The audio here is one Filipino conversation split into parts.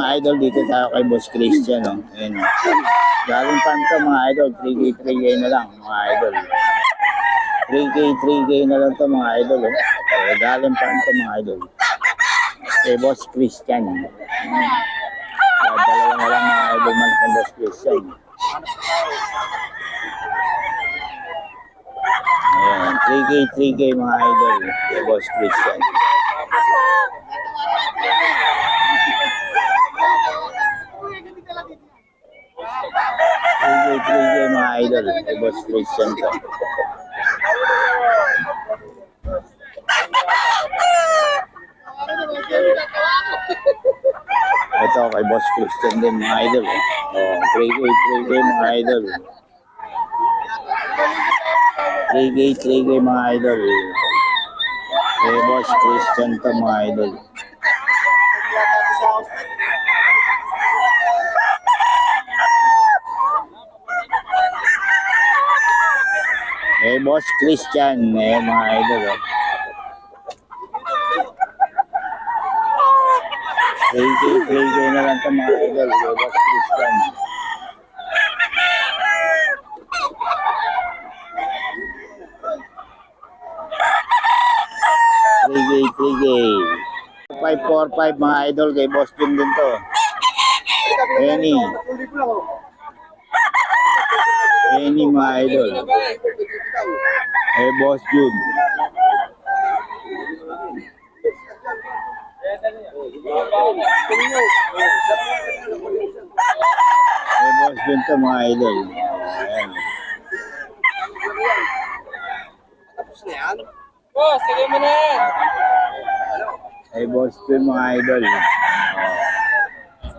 mga idol, dito tayo kay Boss Christian. Oh. Ayan, oh. Galing pan to mga idol, 3K, 3K na lang mga idol. 3K, 3K na lang to mga idol. Oh. Eh, galing pan to mga idol. Kay Boss Christian. Uh, dalawa na lang mga idol man kay Boss Christian. Ayan, 3K, 3K mga idol. Kay Boss Christian. Trigger, trigger mga idol. Kay Boss Christian to. Ito kay Boss Christian din mga idol. Eh. Oh, trigger, trigger mga idol. Trigger, trigger mga idol. Kay Boss Christian to mga idol. Eh, Boss Christian, eh, mga idol. Oh. 3K, 3K na lang ito mga idol. Eh, Boss Christian. Three K. 545 mga idol kay Boss Jun din to. Any. Any mga idol. Eh, Boss Jun. Eh, Boss Jun to mga idol. Ayan. Boss, sige mo na yan. Eh, Boss Jun mga idol.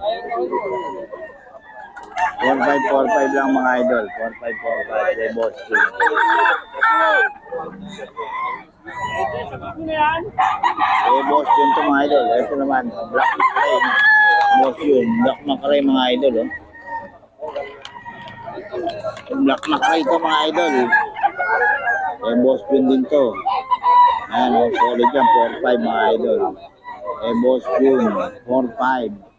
Sayang na. 4545 lang mga idol. 4545 kay Boss yan? Eh, Boss Jun to mga idol. Ito naman, Black Macray. Boss Jun, Black Macray mga idol. Oh. Black Macray to mga idol. Eh, Boss Jun din to. Ayan, oh, solid yan. 4-5 mga idol. Eh, Boss Jun, 4-5.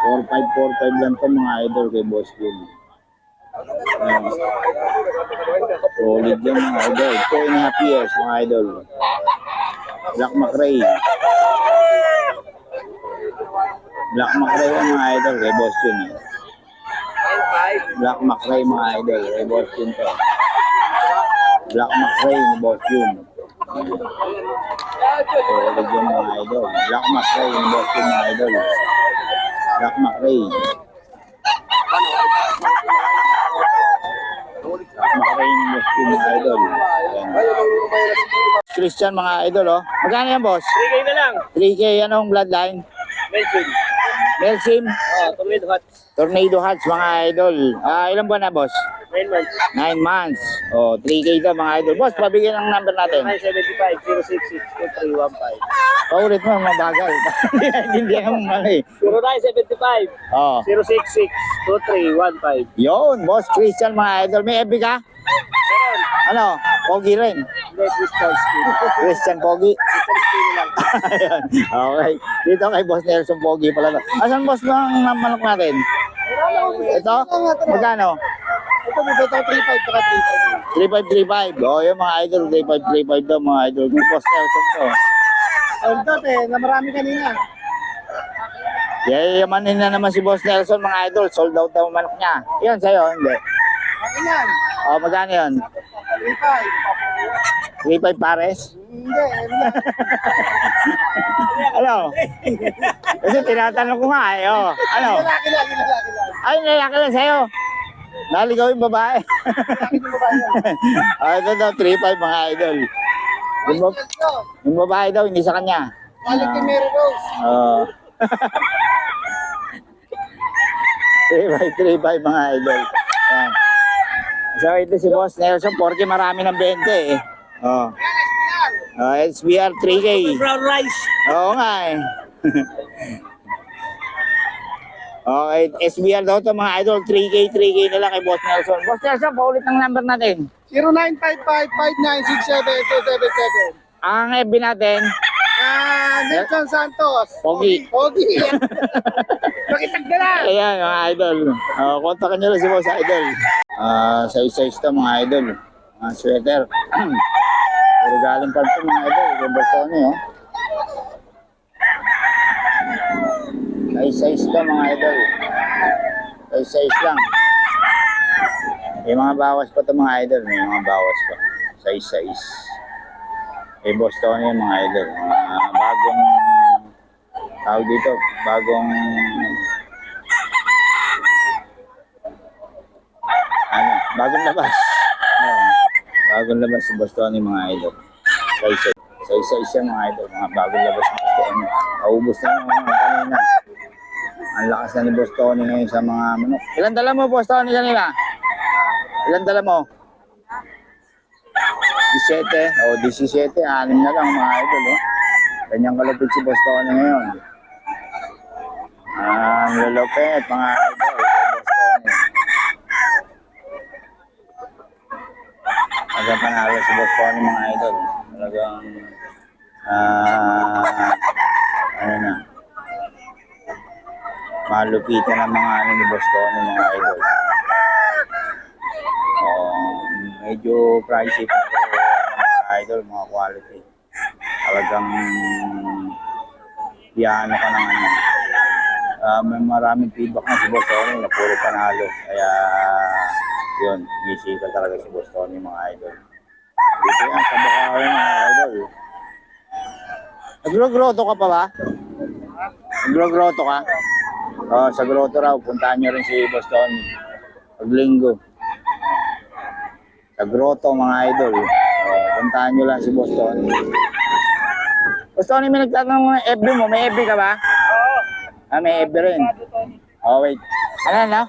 4-5, 4-5 lang to mga idol kay Boss Jun. Ayan. Solid yan mga idol. 2 and a half years mga idol. Black McRae. Black McRae yan mga idol kay Boss Jun. eh. Black McRae mga idol kay Boss Jun to. Black McRae ni Boss Jun. Solid yan mga idol. Black McRae ni Boss Jun mga idol. Black McRae. Makakain mo yung mga idol. Ayan. Christian mga idol oh. Magkano yan boss? 3K na lang. 3K anong bloodline? Mention. Melsim, Oh, tornado hot. Tornado Hats mga idol. Ah, ilang buwan na boss? 9 months. 9 months. Oh, 3K to mga idol. Boss, pabigyan ng number natin. 975 066 2315. Paulit mo, mabagal. Hindi mo mali. 0975 Oh, 066 2315. yun, boss Christian mga idol. May FB ka? Meron. Ano? Pogi rin. Steel. Christian Pogi. Ayan. okay. Dito kay Boss Nelson Pogi pala. Asan boss ng manok natin? Ito? Magkano? Ito mo ito 35 para 3535. 35. Oh, yung mga idol, 3535 daw mga idol. Kay Boss Nelson to. Ito eh, na marami kanina. Yayamanin na naman si Boss Nelson mga idol. Sold out daw manok niya. Yan sa'yo, hindi. Akin yan. Oh, magkano yun? 35 35. pares? Hindi, yan? Ano? Kasi tinatanong ko nga eh. Oh. Ano? Lalaki lang, lalaki lang. Ay, lalaki lang sa'yo. Naligaw yung babae. Ah, ito daw, 3-5 mga idol. Yung, bab- Ito, yung babae daw, hindi sa kanya. Balik kay Mary Rose. Oo. 3-5, 3-5 mga idol. Yan. So, ito si Boss Nelson, porque marami ng 20 eh. Oh. Oh, SBR 3K. Brown rice. Oo nga eh. okay, SBR daw to mga idol, 3K, 3K na lang kay Boss Nelson. Boss Nelson, paulit ng number natin. 0955-5967277. Ang FB natin, Ah, Nelson Santos. Pogi. Pogi. Pakitag na lang. Ayan, mga idol. Uh, kontakin nyo lang si Boss Idol. Ah, size-size to mga idol. Mga sweater. Puro galing pa ito mga idol. Kay Boss Tony, oh. Size-size to mga idol. Size-size lang. May mga bawas pa to mga idol. May mga bawas pa. Size-size. Kay Boss Tony mga idol. Mga bagong tawag dito, bagong ano, bagong labas. Ayan. Bagong labas si Boston yung mga idol. Size size size siya mga idol, mga bagong labas ng Boston. Naubos na yung mga lakas na ni Boston ngayon sa mga manok. Ilan dala mo Boston kanina? Ilan dala mo? 17. O, 17. Anim na lang mga idol. Oh. Kanyang kalapit si Boston ngayon. Ah, ang lalapit mga idol. kay Boston. Talagang panalo si Boston mga idol. Talagang ah ano na malupitan ang mga ano ni Boston mga idol. Um, medyo pricey pa rin mga idol, mga quality. Talagang piano ka ng ano. Ah, may maraming feedback na si Boston na puro panalo. Kaya yun, bisita talaga si Boston mga idol. Dito yan sa Bukawi mga idol. Nagro-grotto ka pa ba? Nagro-grotto ka? Oo, sa grotto raw. Puntahan niyo rin si Boston. Paglinggo. Sa grotto mga idol. Oo, puntahan niyo lang si Boston. Boston, may nagtatanong ng FB mo. May FB ka ba? Ah, may FB rin. Oh, wait. Ano, ano?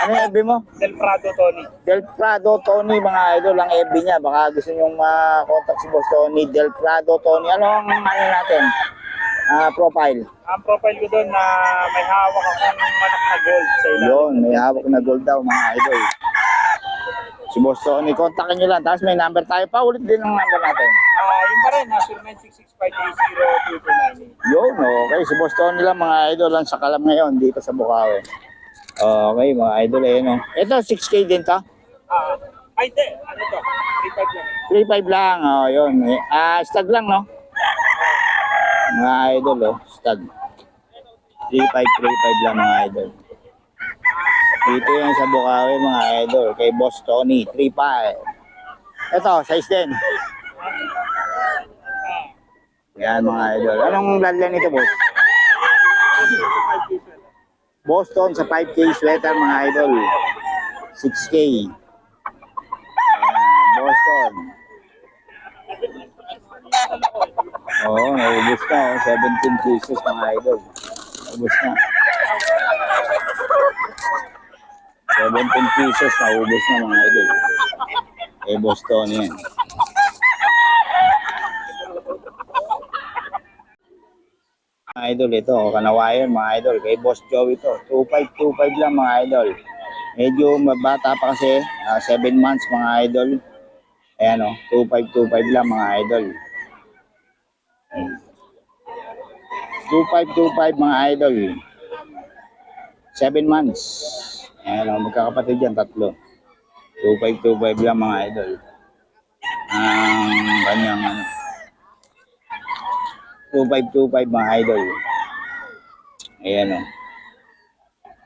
Ano yung FB mo? Del Prado, Tony. Del Prado Tony, mga idol, ang FB niya. Baka gusto nyo ma-contact si Boss Tony. Del Prado Tony. Ano ang ano natin? Ah, profile. Ang profile ko doon na may hawak akong manak na gold sa ilalim. Yun, may hawak na gold daw, mga idol. Si Boss Tony, kontakin nyo lang. Tapos may number tayo pa. Ulit din ang number natin. Ah, yun pa rin, na 0966-530-2298. Yun, okay. Si Boss Tony lang, mga idol, ang sakalam ngayon dito sa Bukawi. Okay, mga idol, eh, no? Ito, 6K din to. Ah, ay, hindi. Ano to? 3.5 lang. 3.5 lang, oh, yun. Ah, stag lang, no? Mga idol, oh, stag. 3.5, 3.5 lang, mga idol. Dito yan sa Bukawi, mga idol. Kay Boss Tony, 3.5. Ito, size din. Yan, mga idol. Anong lalyan nito, boss? Boston sa 5K sweater, mga idol. 6K. Ayan, Boston. Oo, oh, naubos na. Oh. 17 pieces, mga idol. Naubos na. 17 pieces, naubos na, mga idol. Eh, Boston yan. Mga idol, ito, kanawayan mga idol. Kay Boss Joey ito. 2525 lang mga idol. Medyo mabata pa kasi. 7 months mga idol. Ayan o, 2525 lang mga idol. 2525 mga idol. 7 months. Ayan o, magkakapatid yan, tatlo. 2525 lang mga idol. Ang kanyang ano. 2525 mga idol. Ayan o.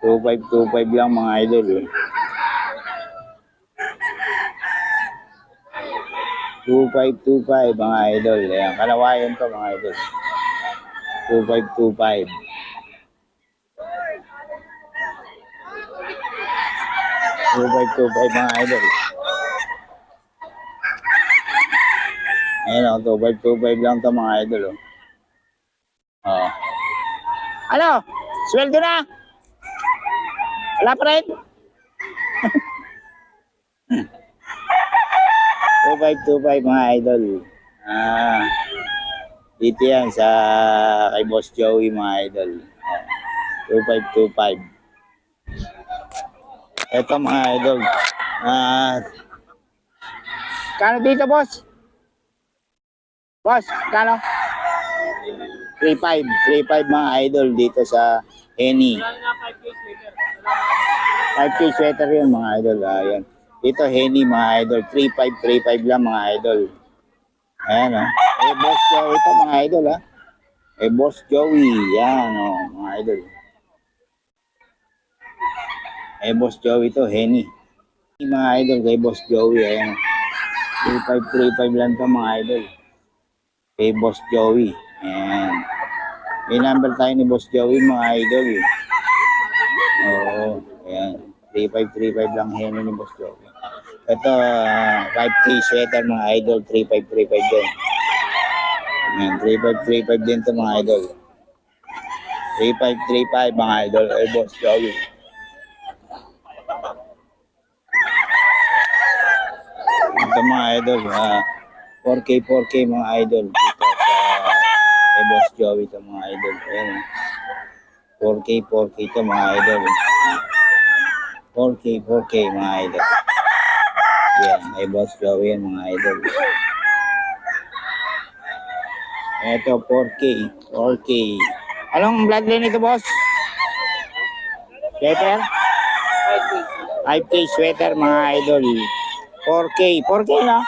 2525 lang mga idol. 2525 mga idol. Ayan, kalawayan to mga idol. 2525. Two five two five mga idol. Ayan o, two five two five lang to mga idol o. Oo. Ano? Sweldo na? Wala pa rin? 2525 mga idol. Ah, dito yan sa kay Boss Joey mga idol. Ah, 2525. Ito mga idol. Ah, kano dito boss? Boss, kano? 3.5. 3.5 mga idol dito sa Henny. 5K sweater yun mga idol. Ayan. Dito Henny mga idol. 3.5, 3.5 lang mga idol. Ayan o. Eh, Boss Joey ito mga idol ha. Eh, Boss Joey. Yan o mga idol. Eh, Boss Joey ito, Henny. Mga idol kay Boss Joey. Ayan. 3.5, 3.5 lang to mga idol. Kay Boss Joey. Ayan. May number tayo ni Boss Joey mga idol. Oo. Ayan. 3535 lang henyo ni Boss Joey. Ito, ah, 5K sweater mga idol. 3535 din. Ayan. 3535 din to mga idol. 3535 mga idol. Ay Boss Joey. Ito mga idol. ah, 4K, 4K mga idol. Dito sa kay Boss Joey ito mga idol. Ayan. 4K, 4K ito mga idol. 4K, 4K mga idol. Yan, ay Boss Joey yan mga idol. Ito, 4K, 4K. Anong bloodline ito, boss? Sweater? 5K sweater mga idol. 4K, 4K na?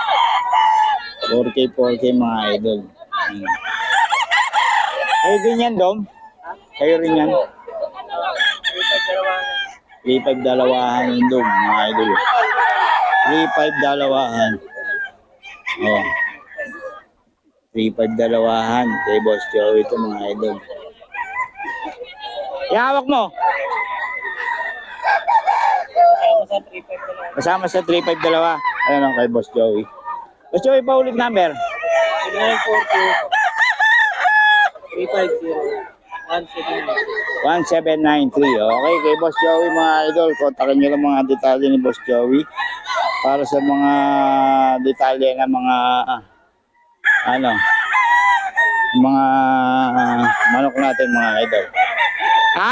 4K, 4K mga idol. Hmm. Kayo din yan, Dom? Kayo rin yan? 3-5 dalawahan yung Dom, mga idol. 3-5 dalawahan. Oh. 3-5 dalawahan. Kay Boss Joey ito, mga idol. Ihawak mo. Kasama sa 3-5 dalawa. Ayan ang kay Boss Joey. Boss Joey, paulit number. 1793. Okay, kay Boss Joey mga idol, kontakin nyo lang mga detalye ni Boss Joey para sa mga detalye ng mga ano mga manok natin mga idol.